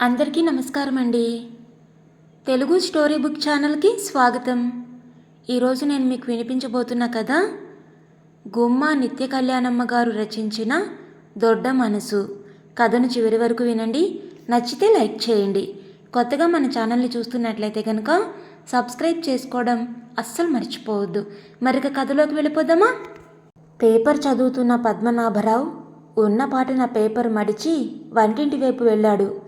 అందరికీ నమస్కారం అండి తెలుగు స్టోరీ బుక్ ఛానల్కి స్వాగతం. ఈరోజు నేను మీకు వినిపించబోతున్న కథ గుమ్మ నిత్య కళ్యాణమ్మ గారు రచించిన దొడ్డ మనసు. కథను చివరి వరకు వినండి. నచ్చితే లైక్ చేయండి. కొత్తగా మన ఛానల్ని చూస్తున్నట్లయితే కనుక సబ్స్క్రైబ్ చేసుకోవడం అస్సలు మర్చిపోవద్దు. మరిక కథలోకి వెళ్ళిపోదామా? పేపర్ చదువుతున్న పద్మనాభరావు ఉన్న పాటిన పేపర్ మడిచి వంటింటి వైపు వెళ్ళాడు.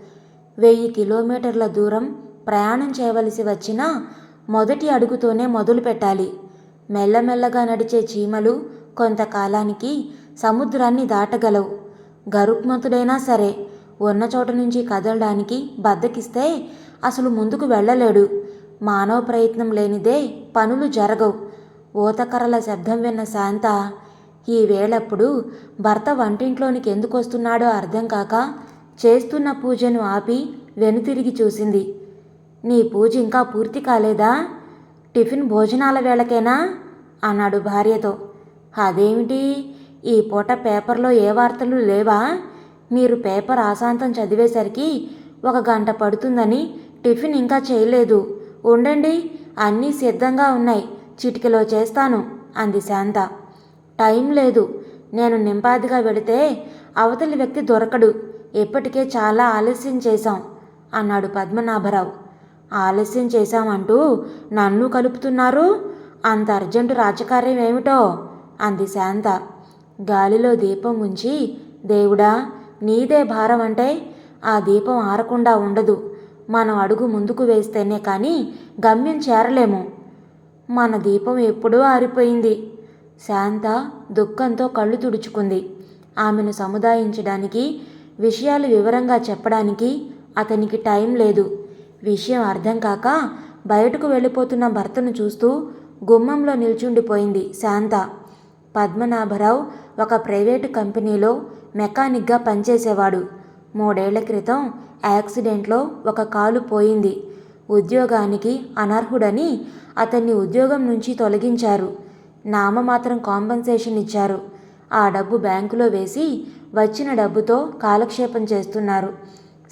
వెయ్యి కిలోమీటర్ల దూరం ప్రయాణం చేయవలసి వచ్చినా మొదటి అడుగుతోనే మొదలు పెట్టాలి. మెల్లమెల్లగా నడిచే చీమలు కొంతకాలానికి సముద్రాన్ని దాటగలవు. గరుక్మంతుడైనా సరే ఉన్న చోట నుంచి కదలడానికి బద్దకిస్తే అసలు ముందుకు వెళ్ళలేడు. మానవ ప్రయత్నం లేనిదే పనులు జరగవు. ఊతకర్రల శబ్దం విన్న శాంత ఈ వేళప్పుడు భర్త వంటింట్లోనికి ఎందుకు వస్తున్నాడో అర్థం కాక చేస్తున్న పూజను ఆపి వెనుతిరిగి చూసింది. నీ పూజ ఇంకా పూర్తి కాలేదా? టిఫిన్ భోజనాల వేళకేనా? అన్నాడు భార్యతో. అదేమిటి? ఈ పూట పేపర్లో ఏ వార్తలు లేవా? మీరు పేపర్ ఆశాంతం చదివేసరికి ఒక గంట పడుతుందని టిఫిన్ ఇంకా చేయలేదు. ఉండండి అన్నీ సిద్ధంగా ఉన్నాయి. చిటికలో చేస్తాను అంది శాంత. టైం లేదు. నేను నింపాదిగా వెళితే అవతలి వ్యక్తి దొరకడు. ఇప్పటికే చాలా ఆలస్యం చేశాం అన్నాడు పద్మనాభరావు. ఆలస్యం చేశామంటూ నన్ను కలుపుతున్నారు? అంత అర్జెంటు రాజకార్యం ఏమిటో? అంది శాంత. గాలిలో దీపం ఉంచి దేవుడా నీదే భారం అంటే ఆ దీపం ఆరకుండా ఉండదు. మనం అడుగు ముందుకు వేస్తేనే కానీ గమ్యం చేరలేము. మన దీపం ఎప్పుడూ ఆరిపోయింది. శాంత దుఃఖంతో కళ్ళు తుడుచుకుంది. ఆమెను సముదాయించడానికి విషయాలు వివరంగా చెప్పడానికి అతనికి టైం లేదు. విషయం అర్థం కాక బయటకు వెళ్ళిపోతున్న భర్తను చూస్తూ గుమ్మంలో నిల్చుండిపోయింది శాంత. పద్మనాభరావు ఒక ప్రైవేటు కంపెనీలో మెకానిక్గా పనిచేసేవాడు. మూడేళ్ళ క్రితం యాక్సిడెంట్లో ఒక కాలు పోయింది. ఉద్యోగానికి అనర్హుడని అతన్ని ఉద్యోగం నుంచి తొలగించారు. నామమాత్రం కాంపన్సేషన్ ఇచ్చారు. ఆ డబ్బు బ్యాంకులో వేసి వచ్చిన డబ్బుతో కాలక్షేపం చేస్తున్నారు.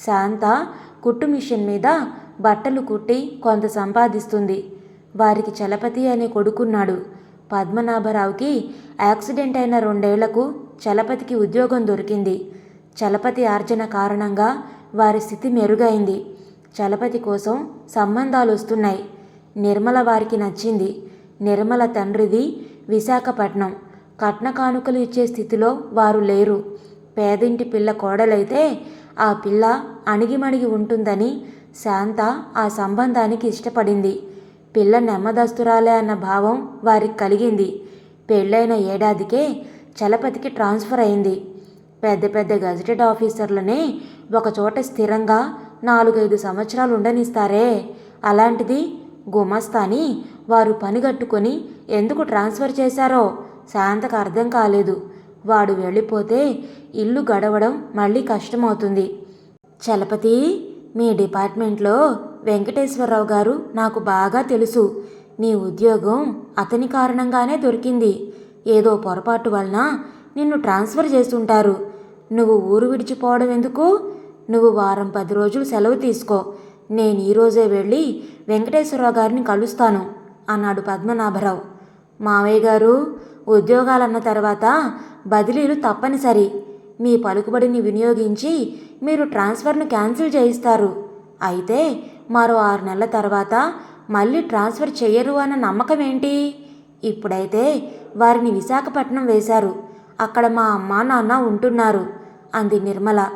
శాంత కుట్టు మిషన్ మీద బట్టలు కుట్టి కొంత సంపాదిస్తుంది. వారికి చలపతి అనే కొడుకున్నాడు. పద్మనాభరావుకి యాక్సిడెంట్ అయిన రెండేళ్ళకు చలపతికి ఉద్యోగం దొరికింది. చలపతి ఆర్జన కారణంగా వారి స్థితి మెరుగైంది. చలపతి కోసం సంబంధాలు వస్తున్నాయి. నిర్మల వారికి నచ్చింది. నిర్మల తండ్రిది విశాఖపట్నం. కట్న కానుకలు ఇచ్చే స్థితిలో వారు లేరు. పేదింటి పిల్ల కోడలైతే ఆ పిల్ల అణిగిమణిగి ఉంటుందని శాంత ఆ సంబంధానికి ఇష్టపడింది. పిల్ల నెమ్మదస్తురాలే అన్న భావం వారికి కలిగింది. పెళ్ళైన ఏడాదికే చలపతికి ట్రాన్స్ఫర్ అయింది. పెద్ద పెద్ద గజెటెడ్ ఆఫీసర్లనే ఒకచోట స్థిరంగా నాలుగైదు సంవత్సరాలు ఉండనిస్తారే? అలాంటిది గుమస్తాని వారు పనిగట్టుకొని ఎందుకు ట్రాన్స్ఫర్ చేశారో శాంతకు అర్థం కాలేదు. వాడు వెళ్ళిపోతే ఇల్లు గడవడం మళ్ళీ కష్టమవుతుంది. చలపతి మీ డిపార్ట్మెంట్లో వెంకటేశ్వరరావు గారు నాకు బాగా తెలుసు. నీ ఉద్యోగం అతని కారణంగానే దొరికింది. ఏదో పొరపాటు వలన నిన్ను ట్రాన్స్ఫర్ చేస్తుంటారు. నువ్వు ఊరు విడిచిపోవడం ఎందుకు? నువ్వు వారం పది రోజులు సెలవు తీసుకో. నేను ఈరోజే వెళ్ళి వెంకటేశ్వరరావు గారిని కలుస్తాను అన్నాడు పద్మనాభరావు. మావయ్య గారు ఉద్యోగాలన్న తర్వాత బదిలీలు తప్పనిసరి. మీ పలుకుబడిని వినియోగించి మీరు ట్రాన్స్ఫర్ను క్యాన్సిల్ చేయిస్తారు. అయితే మరో ఆరు నెలల తర్వాత మళ్ళీ ట్రాన్స్ఫర్ చేయరు అన్న నమ్మకం ఏంటి? ఇప్పుడైతే వారిని విశాఖపట్నం వేశారు. అక్కడ మా అమ్మ నాన్న ఉంటున్నారు. అంది నిర్మల.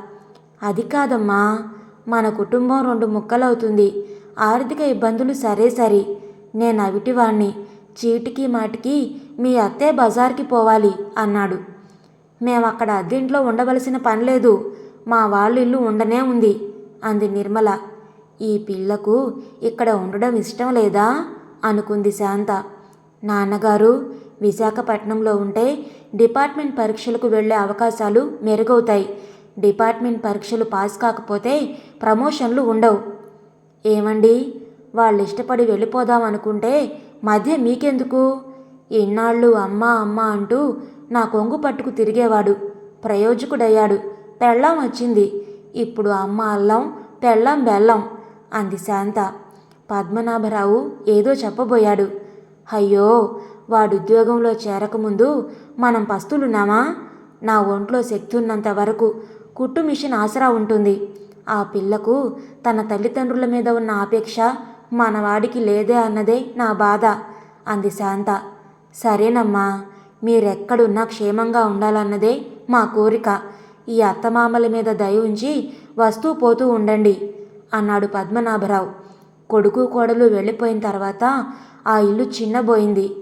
అది కాదమ్మా మన కుటుంబం రెండు ముక్కలవుతుంది. ఆర్థిక ఇబ్బందులు సరే సరి. నేను అవిటివాణ్ణి. చీటికి మాటికి మీ అత్తే బజార్కి పోవాలి అన్నాడు. మేము అక్కడ అద్దెంట్లో ఉండవలసిన పని లేదు. మా వాళ్ళ ఇల్లు ఉండనే ఉంది అంది నిర్మల. ఈ పిల్లకు ఇక్కడ ఉండడం ఇష్టం లేదా? అనుకుంది శాంత. నాన్నగారు విశాఖపట్నంలో ఉంటే డిపార్ట్మెంట్ పరీక్షలకు వెళ్ళే అవకాశాలు మెరుగవుతాయి. డిపార్ట్మెంట్ పరీక్షలు పాస్ కాకపోతే ప్రమోషన్లు ఉండవు. ఏమండి? వాళ్ళు ఇష్టపడి వెళ్ళిపోదాం అనుకుంటే మధ్య మీకెందుకు? ఇన్నాళ్ళు అమ్మ అమ్మ అంటూ నా కొంగు పట్టుకు తిరిగేవాడు. ప్రయోజకుడయ్యాడు. పెళ్ళాం వచ్చింది. ఇప్పుడు అమ్మ అల్లం పెళ్ళం బెల్లం అంది శాంత. పద్మనాభరావు ఏదో చెప్పబోయాడు. అయ్యో వాడు ఉద్యోగంలో చేరకముందు మనం పస్తులున్నామా? నా ఒంట్లో శక్తి ఉన్నంత వరకు కుట్టు మిషన్ ఆసరా ఉంటుంది. ఆ పిల్లకు తన తల్లిదండ్రుల మీద ఉన్న ఆపేక్ష మనవాడికి లేదే అన్నదే నా బాధ అంది శాంత. సరేనమ్మా మీరెక్కడున్నా క్షేమంగా ఉండాలన్నదే మా కోరిక. ఈ అత్తమామల మీద దయ ఉంచి వస్తూ పోతూ ఉండండి అన్నాడు పద్మనాభరావు. కొడుకు కోడలు వెళ్ళిపోయిన తర్వాత ఆ ఇల్లు చిన్నబోయింది.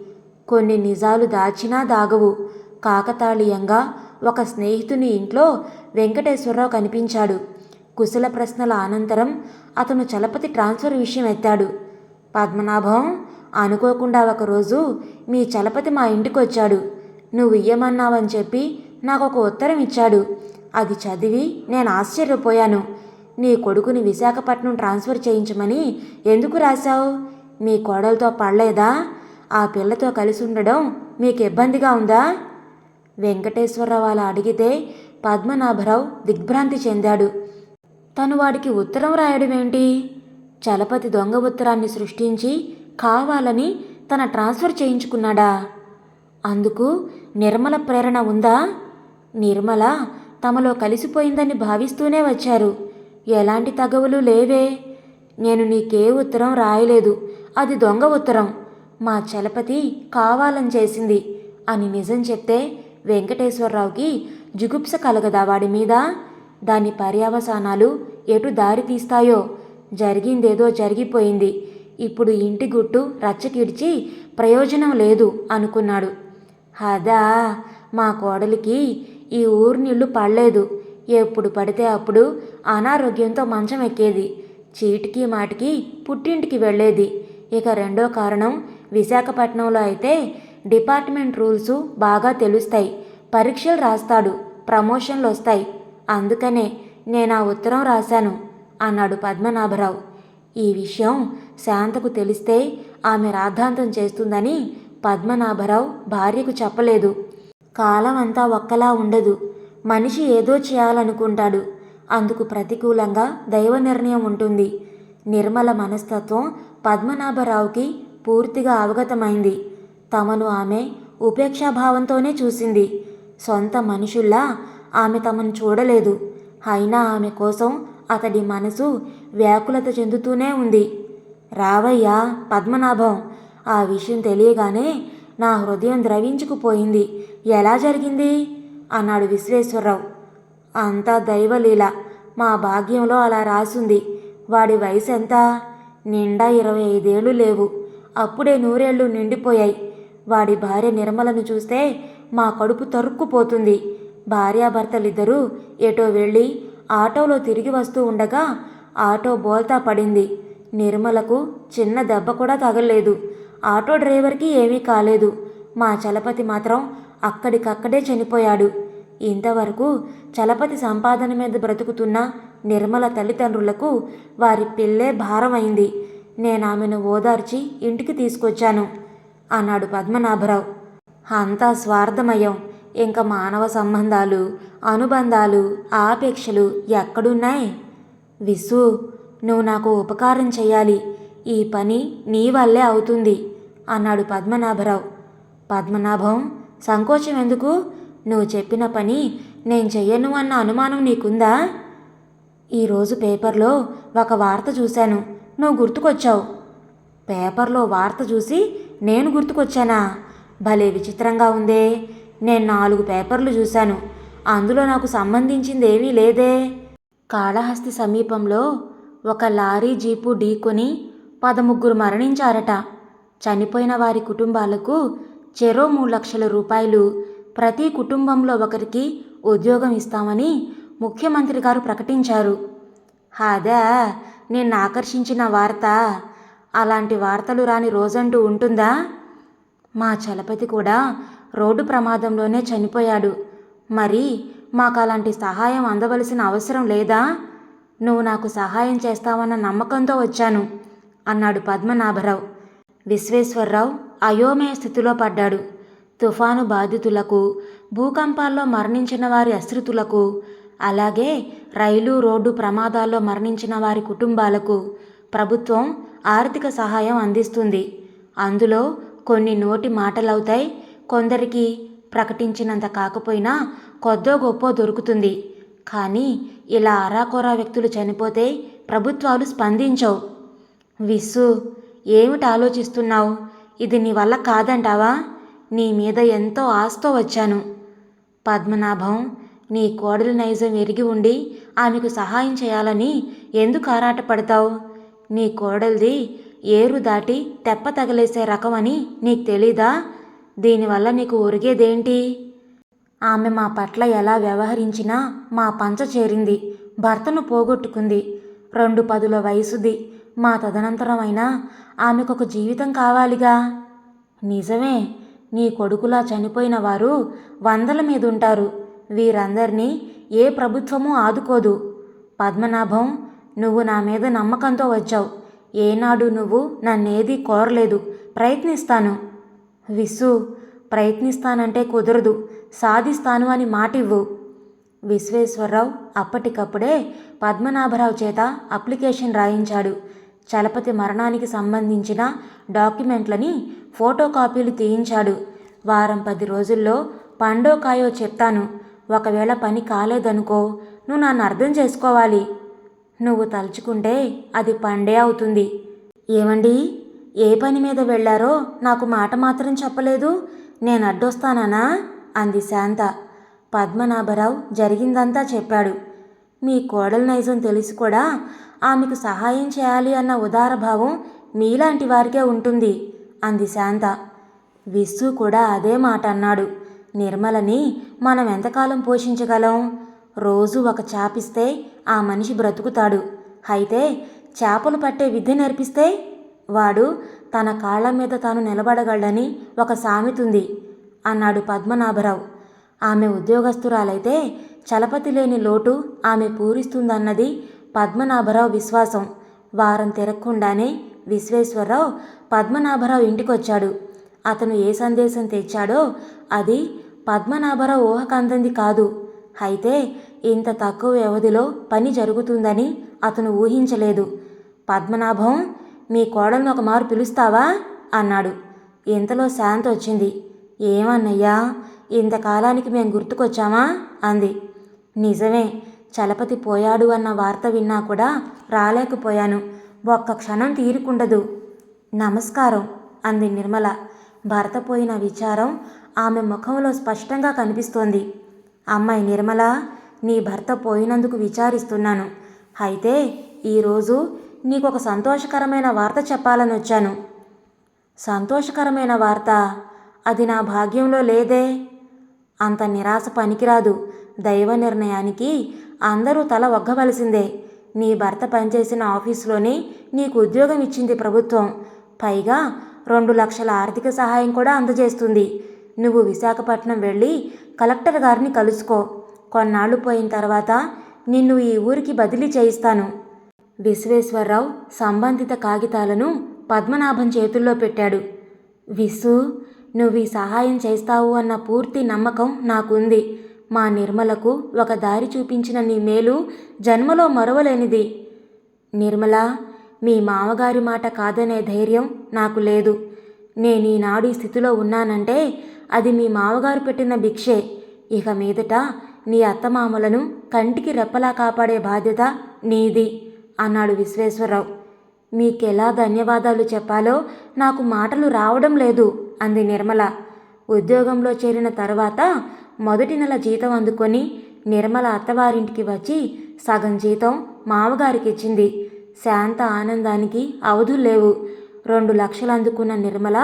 కొన్ని నిజాలు దాచినా దాగవు. కాకతాళీయంగా ఒక స్నేహితుని ఇంట్లో వెంకటేశ్వరరావు కనిపించాడు. కుశల ప్రశ్నల అనంతరం అతను చలపతి ట్రాన్స్ఫర్ విషయం ఎత్తాడు. పద్మనాభం అనుకోకుండా ఒకరోజు మీ చలపతి మా ఇంటికి వచ్చాడు నువ్వు ఇయ్యమన్నావని చెప్పి నాకు ఒక ఉత్తరం ఇచ్చాడు అది చదివి నేను ఆశ్చర్యపోయాను. నీ కొడుకుని విశాఖపట్నం ట్రాన్స్ఫర్ చేయించమని ఎందుకు రాశావు? మీ కోడలతో పడలేదా? ఆ పిల్లతో కలిసి ఉండడం మీకు ఇబ్బందిగా ఉందా? వెంకటేశ్వరరావు అలా అడిగితే పద్మనాభరావు దిగ్భ్రాంతి చెందాడు. తను వాడికి ఉత్తరం రాయడం ఏంటి చలపతి దొంగ ఉత్తరాన్ని సృష్టించి కావాలని తన ట్రాన్స్ఫర్ చేయించుకున్నాడా? అందుకు నిర్మల ప్రేరణ ఉందా? నిర్మల తమలో కలిసిపోయిందని భావిస్తూనే వచ్చారు. ఎలాంటి తగవులు లేవే. నేను నీకే ఉత్తరం రాయలేదు. అది దొంగ ఉత్తరం. మా చలపతి కావాలని చేసింది అని నిజం చెప్తే వెంకటేశ్వరరావుకి జుగుప్స కలగదా వాడి మీద? దాని పర్యవసానాలు ఎటు దారి తీస్తాయో? జరిగిందేదో జరిగిపోయింది. ఇప్పుడు ఇంటి గుట్టు రచ్చకిడిచి ప్రయోజనం లేదు అనుకున్నాడు. హదా మా కోడలికి ఈ ఊరు నీళ్ళు పడలేదు. ఎప్పుడు పడితే అప్పుడు అనారోగ్యంతో మంచం ఎక్కేది. చీటికి మాటికి పుట్టింటికి వెళ్ళేది. ఇక రెండో కారణం విశాఖపట్నంలో అయితే డిపార్ట్మెంట్ రూల్స్ బాగా తెలుస్తాయి. పరీక్షలు రాస్తాడు ప్రమోషన్లు వస్తాయి. అందుకనే నేను ఆ ఉత్తరం రాశాను అన్నాడు పద్మనాభరావు. ఈ విషయం శాంతకు తెలిస్తే ఆమె రాద్ధాంతం చేస్తుందని పద్మనాభరావు భార్యకు చెప్పలేదు. కాలం అంతా ఒక్కలా ఉండదు. మనిషి ఏదో చేయాలనుకుంటాడు. అందుకు ప్రతికూలంగా దైవ నిర్ణయం ఉంటుంది. నిర్మల మనస్తత్వం పద్మనాభరావుకి పూర్తిగా అవగతమైంది. తమను ఆమె ఉపేక్షాభావంతోనే చూసింది. సొంత మనుషుల్లా ఆమె తమను చూడలేదు. అయినా ఆమె కోసం అతడి మనసు వ్యాకులత చెందుతూనే ఉంది. రావయ్యా పద్మనాభం ఆ విషయం తెలియగానే నా హృదయం ద్రవించుకుపోయింది. ఎలా జరిగింది? అన్నాడు విశ్వేశ్వరరావు. అంతా దైవలీల. మా భాగ్యంలో అలా రాసింది. వాడి వయసు ఎంత? నిండా ఇరవై ఐదేళ్ళు లేవు. అప్పుడే నూరేళ్ళు నిండిపోయాయి. వాడి భార్య నిర్మలను చూస్తే మా కడుపు తరుక్కుపోతుంది. భార్యాభర్తలిద్దరూ ఎటో వెళ్ళి ఆటోలో తిరిగి వస్తూ ఉండగా ఆటో బోల్తా పడింది. నిర్మలకు చిన్న దెబ్బ కూడా తగలలేదు. ఆటో డ్రైవర్కి ఏమీ కాలేదు. మా చలపతి మాత్రం అక్కడికక్కడే చనిపోయాడు. ఇంతవరకు చలపతి సంపాదన మీద బ్రతుకుతున్న నిర్మల తల్లిదండ్రులకు వారి పిల్లే భారమైంది. నేను ఆమెను ఓదార్చి ఇంటికి తీసుకొచ్చాను అన్నాడు పద్మనాభరావు. అంతా స్వార్థమయం. ఇంకా మానవ సంబంధాలు అనుబంధాలు ఆపేక్షలు ఎక్కడున్నాయి? విసు నువ్వు నాకు ఉపకారం చేయాలి ఈ పని నీ వల్లే అవుతుంది అన్నాడు పద్మనాభరావు. పద్మనాభం సంకోచం ఎందుకు? నువ్వు చెప్పిన పని నేను చెయ్యను అన్న అనుమానం నీకుందా? ఈరోజు పేపర్లో ఒక వార్త చూశాను. నువ్వు గుర్తుకొచ్చావు. పేపర్లో వార్త చూసి నేను గుర్తుకొచ్చానా? భలే విచిత్రంగా ఉందే. నేను నాలుగు పేపర్లు చూశాను. అందులో నాకు సంబంధించింది ఏమీ లేదే. కాళహస్తి సమీపంలో ఒక లారీ జీపు ఢీకొని పదముగ్గురు మరణించారట. చనిపోయిన వారి కుటుంబాలకు చెరో మూడు లక్షల రూపాయలు ప్రతి కుటుంబంలో ఒకరికి ఉద్యోగం ఇస్తామని ముఖ్యమంత్రి గారు ప్రకటించారు. హాదా నిన్ను ఆకర్షించిన వార్త. అలాంటి వార్తలు రాని రోజంటూ ఉంటుందా? మా చలపతి కూడా రోడ్డు ప్రమాదంలోనే చనిపోయాడు. మరి మాకు అలాంటి సహాయం అందవలసిన అవసరం లేదా? నువ్వు నాకు సహాయం చేస్తావన్న నమ్మకంతో వచ్చాను అన్నాడు పద్మనాభరావు. విశ్వేశ్వరరావు అయోమయ స్థితిలో పడ్డాడు. తుఫాను బాధితులకు భూకంపాల్లో మరణించిన వారి అశ్రుతులకు అలాగే రైలు రోడ్డు ప్రమాదాల్లో మరణించిన వారి కుటుంబాలకు ప్రభుత్వం ఆర్థిక సహాయం అందిస్తుంది. అందులో కొన్ని నోటి మాటలవుతాయి కొందరికి ప్రకటించినంత కాకపోయినా కొద్దో గొప్ప దొరుకుతుంది. కానీ ఇలా అరాకొరా వ్యక్తులు చనిపోతే ప్రభుత్వాలు స్పందించవు. విస్సు ఏమిటి ఆలోచిస్తున్నావు? ఇది నీ వల్ల కాదంటావా? నీ మీద ఎంతో ఆశతో వచ్చాను. పద్మనాభం నీ కోడలి నైజం ఎరిగి ఉండి ఆమెకు సహాయం చేయాలని ఎందుకు ఆరాటపడతావు నీ కోడలిది ఏరు దాటి తెప్ప తగిలేసే రకం అని నీకు తెలీదా? దీనివల్ల నీకు ఒరిగేదేంటి? ఆమె మా పట్ల ఎలా వ్యవహరించినా మా పంచ చేరింది భర్తను పోగొట్టుకుంది. రెండు పదుల వయసుది. మా తదనంతరమైనా ఆమెకు ఒక జీవితం కావాలిగా? నిజమే. నీ కొడుకులా చనిపోయిన వారు వందల మీద ఉంటారు వీరందరినీ ఏ ప్రభుత్వమూ ఆదుకోదు. పద్మనాభం నువ్వు నా మీద నమ్మకంతో వచ్చావు. ఏనాడు నువ్వు నన్నేది కోరలేదు. ప్రయత్నిస్తాను. విసు ప్రయత్నిస్తానంటే కుదరదు. సాధిస్తాను అని మాటివ్వు. విశ్వేశ్వరరావు అప్పటికప్పుడే పద్మనాభరావు చేత అప్లికేషన్ రాయించాడు. చలపతి మరణానికి సంబంధించిన డాక్యుమెంట్లని ఫోటో కాపీలు తీయించాడు. వారం పది రోజుల్లో పండో కాయో చెప్తాను. ఒకవేళ పని కాలేదనుకో నువ్వు నన్ను అర్థం చేసుకోవాలి. నువ్వు తలుచుకుంటే అది పండే అవుతుంది. ఏమండి? ఏ పని మీద వెళ్ళారో నాకు మాట మాత్రం చెప్పలేదు. నేను అడ్డొస్తానా అంది శాంత. పద్మనాభరావు జరిగిందంతా చెప్పాడు. మీ కోడల నైజం తెలిసి కూడా ఆమెకు సహాయం చేయాలి అన్న ఉదార భావం మీలాంటి వారికే ఉంటుంది అంది శాంత. విస్సు కూడా అదే మాట అన్నాడు. నిర్మలని మనం ఎంతకాలం పోషించగలం? రోజు ఒక చాపిస్తే ఆ మనిషి బ్రతుకుతాడు. అయితే చేపలు పట్టే విద్య నేర్పిస్తే? వాడు తన కాళ్ళ మీద తాను నిలబడగలడని ఒక సామెతుంది అన్నాడు పద్మనాభరావు. ఆమె ఉద్యోగస్తురాలైతే చలపతి లేని లోటు ఆమె పూరిస్తుందన్నది పద్మనాభరావు విశ్వాసం. వారం తిరగకుండానే విశ్వేశ్వరరావు పద్మనాభరావు ఇంటికొచ్చాడు. అతను ఏ సందేశం తెచ్చాడో అది పద్మనాభరావు ఊహకందంది కాదు. అయితే ఇంత తక్కువ వ్యవధిలో పని జరుగుతుందని అతను ఊహించలేదు. పద్మనాభం మీ కోడలను ఒక మారు పిలుస్తావా? అన్నాడు. ఇంతలో శాంత వచ్చింది ఏమన్నయ్యా? ఇంతకాలానికి మేం గుర్తుకొచ్చామా? అంది. నిజమే చలపతి పోయాడు అన్న వార్త విన్నా కూడా రాలేకపోయాను. ఒక్క క్షణం తీరుకుండదు. నమస్కారం అంది నిర్మల. భర్త పోయిన విచారం ఆమె ముఖంలో స్పష్టంగా కనిపిస్తోంది. అమ్మాయి నిర్మల నీ భర్త పోయినందుకు విచారిస్తున్నాను. అయితే ఈరోజు నీకు ఒక సంతోషకరమైన వార్త చెప్పాలని వచ్చాను సంతోషకరమైన వార్త? అది నా భాగ్యంలో లేదే. అంత నిరాశ పనికిరాదు. దైవ నిర్ణయానికి అందరూ తల ఒగ్గవలసిందే. నీ భర్త పనిచేసిన ఆఫీసులోనే నీకు ఉద్యోగం ఇచ్చింది ప్రభుత్వం. పైగా రెండు లక్షల ఆర్థిక సహాయం కూడా అందజేస్తుంది. నువ్వు విశాఖపట్నం వెళ్ళి కలెక్టర్ గారిని కలుసుకో. కొన్నాళ్ళు పోయిన తర్వాత నిన్ను ఈ ఊరికి బదిలీ చేయిస్తాను. విశ్వేశ్వరరావు సంబంధిత కాగితాలను పద్మనాభం చేతుల్లో పెట్టాడు. విసు నువ్వు ఈ సహాయం చేస్తావు అన్న పూర్తి నమ్మకం నాకుంది. మా నిర్మలకు ఒక దారి చూపించిన నీ మేలు జన్మలో మరవలేనిది. నిర్మల మీ మామగారి మాట కాదనే ధైర్యం నాకు లేదు. నేను ఈనాడు ఈ స్థితిలో ఉన్నానంటే అది మీ మామగారు పెట్టిన భిక్షే. ఇక మీదట నీ అత్తమామలను కంటికి రెప్పలా కాపాడే బాధ్యత నీది అన్నాడు విశ్వేశ్వరరావు. మీకెలా ధన్యవాదాలు చెప్పాలో నాకు మాటలు రావడం లేదు. అంది నిర్మల. ఉద్యోగంలో చేరిన తర్వాత మొదటి నెల జీతం అందుకొని నిర్మల అత్తవారింటికి వచ్చి సగం జీతం మామగారికి ఇచ్చింది శాంత ఆనందానికి అవధులు లేవు. రెండు లక్షలు అందుకున్న నిర్మల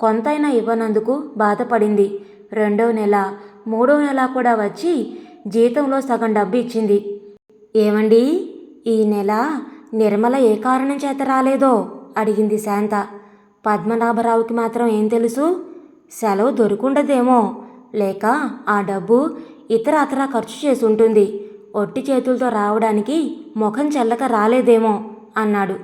కొంతైనా ఇవ్వనందుకు బాధపడింది. రెండో నెల మూడో నెల కూడా వచ్చి జీతంలో సగం డబ్బు ఇచ్చింది. ఏమండి? ఈ నెల నిర్మల ఏ కారణం చేత రాలేదో? అడిగింది శాంత. పద్మనాభరావుకి మాత్రం ఏం తెలుసు? సెలవు దొరుకుండదేమో. లేక ఆ డబ్బు ఇతర అతర ఖర్చు చేసి ఉంటుంది ఒట్టి చేతులతో రావడానికి ముఖం చెల్లక రాలేదేమో అన్నాడు.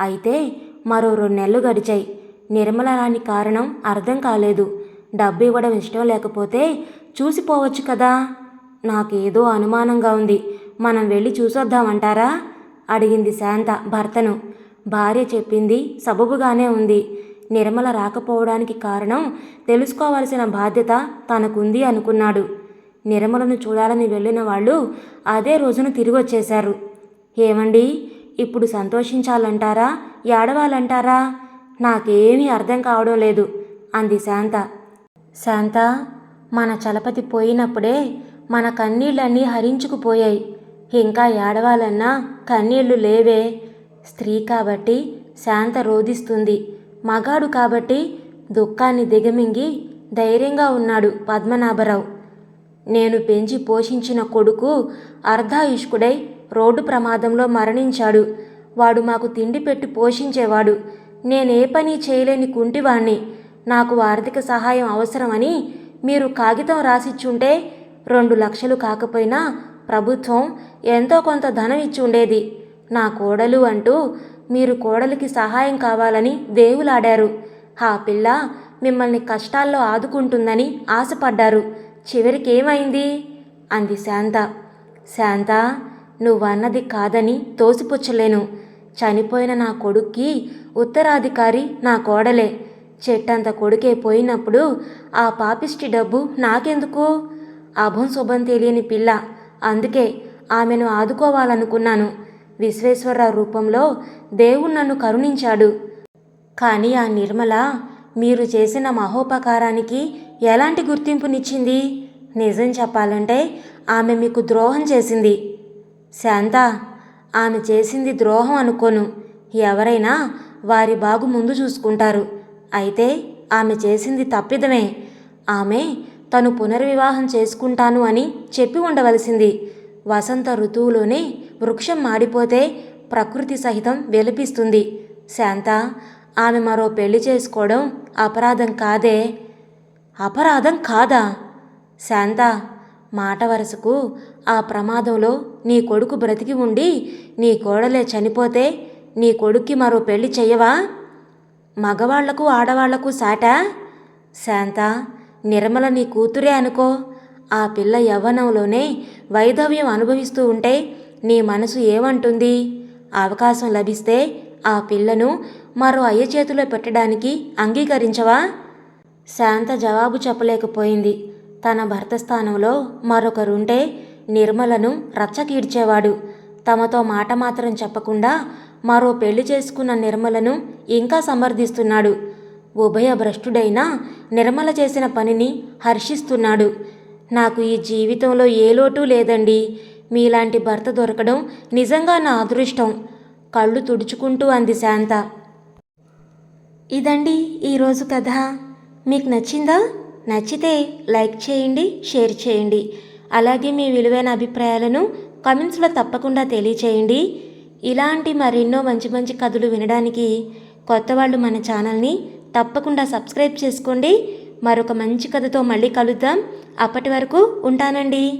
అయితే మరో రెండు నెలలు గడిచాయి. నిర్మల రాని కారణం అర్థం కాలేదు. డబ్బు ఇవ్వడం ఇష్టం లేకపోతే చూసిపోవచ్చు కదా? నాకేదో అనుమానంగా ఉంది. మనం వెళ్ళి చూసొద్దామంటారా? అడిగింది శాంత భర్తను. భార్య చెప్పింది సబబుగానే ఉంది. నిర్మల రాకపోవడానికి కారణం తెలుసుకోవాల్సిన బాధ్యత తనకుంది అనుకున్నాడు. నిర్మలను చూడాలని వెళ్ళిన వాళ్ళు అదే రోజున తిరిగి వచ్చేశారు ఏమండి? ఇప్పుడు సంతోషించాలంటారా? ఏడవాలంటారా? నాకేమీ అర్థం కావడం లేదు అంది శాంత. శాంత మన చలపతి పోయినప్పుడే మన కన్నీళ్ళన్నీ హరించుకుపోయాయి. ఇంకా ఏడవాలన్నా కన్నీళ్ళు లేవే. స్త్రీ కాబట్టి శాంత రోధిస్తుంది. మగాడు కాబట్టి దుఃఖాన్ని దిగమింగి ధైర్యంగా ఉన్నాడు పద్మనాభరావు. నేను పెంచి పోషించిన కొడుకు అర్ధాయుష్కుడై రోడ్డు ప్రమాదంలో మరణించాడు. వాడు మాకు తిండి పెట్టి పోషించేవాడు. నేనే పని చేయలేని కుంటివాణ్ణి. నాకు ఆర్థిక సహాయం అవసరమని మీరు కాగితం రాసిచ్చుంటే రెండు లక్షలు కాకపోయినా ప్రభుత్వం ఎంతో కొంత ధనం ఇచ్చి ఉండేది. నా కోడలు అంటూ మీరు కోడలికి సహాయం కావాలని దేవులాడారు ఆ పిల్ల మిమ్మల్ని కష్టాల్లో ఆదుకుంటుందని ఆశపడ్డారు. చివరికి ఏమైంది అంది శాంత. శాంత నువ్వన్నది కాదని తోసిపుచ్చలేను. చనిపోయిన నా కొడుక్కి ఉత్తరాధికారి నా కోడలే. చెట్టంత కొడుకే పోయినప్పుడు ఆ పాపిష్టి డబ్బు నాకెందుకు? అభం శుభం తెలియని పిల్ల. అందుకే ఆమెను ఆదుకోవాలనుకున్నాను. విశ్వేశ్వరరావు రూపంలో దేవుడు నన్ను కరుణించాడు. కానీ ఆ నిర్మల మీరు చేసిన మహోపకారానికి ఎలాంటి గుర్తింపునిచ్చింది? నిజం చెప్పాలంటే ఆమె మీకు ద్రోహం చేసింది. శాంత ఆమె చేసింది ద్రోహం అనుకోను. ఎవరైనా వారి బాగు ముందు చూసుకుంటారు. అయితే ఆమె చేసింది తప్పిదమే. ఆమె తను పునర్వివాహం చేసుకుంటాను అని చెప్పి ఉండవలసింది. వసంత ఋతువులోనే వృక్షం మాడిపోతే ప్రకృతి సహితం విలపిస్తుంది. శాంత ఆమె మరో పెళ్ళి చేసుకోవడం అపరాధం కాదే. అపరాధం కాదా? శాంత మాట వరుసకు ఆ ప్రమాదంలో నీ కొడుకు బ్రతికి ఉండి నీ కోడలే చనిపోతే నీ కొడుక్కి మరో పెళ్ళి చెయ్యవా? మగవాళ్ళకు ఆడవాళ్ళకు సాట? శాంత నిర్మల నీ కూతురే అనుకో. ఆ పిల్ల యవ్వనంలోనే వైధవ్యం అనుభవిస్తూ ఉంటే నీ మనసు ఏమంటుంది? అవకాశం లభిస్తే ఆ పిల్లను మరో అయ్య చేతిలో పెట్టడానికి అంగీకరించవా? శాంత జవాబు చెప్పలేకపోయింది. తన భర్త స్థానంలో మరొకరుంటే నిర్మలను రచ్చకీడ్చేవాడు తమతో మాట మాత్రం చెప్పకుండా మరో పెళ్ళి చేసుకున్న నిర్మలను ఇంకా సమర్థిస్తున్నాడు. ఉభయ భ్రష్టుడైన నిర్మల చేసిన పనిని హర్షిస్తున్నాడు. నాకు ఈ జీవితంలో ఏ లోటు లేదండి. మీలాంటి భర్త దొరకడం నిజంగా నా అదృష్టం. కళ్ళు తుడుచుకుంటూ అంది శాంత. ఇదండి ఈరోజు కథ. మీకు నచ్చిందా? నచ్చితే లైక్ చేయండి షేర్ చేయండి. అలాగే మీ విలువైన అభిప్రాయాలను కమెంట్స్లో తప్పకుండా తెలియచేయండి. ఇలాంటి మరెన్నో మంచి మంచి కథలు వినడానికి కొత్త వాళ్ళు మన ఛానల్ని తప్పకుండా సబ్స్క్రైబ్ చేసుకోండి. మరొక మంచి కథతో మళ్ళీ కలుద్దాం. అప్పటి వరకు ఉంటానండి.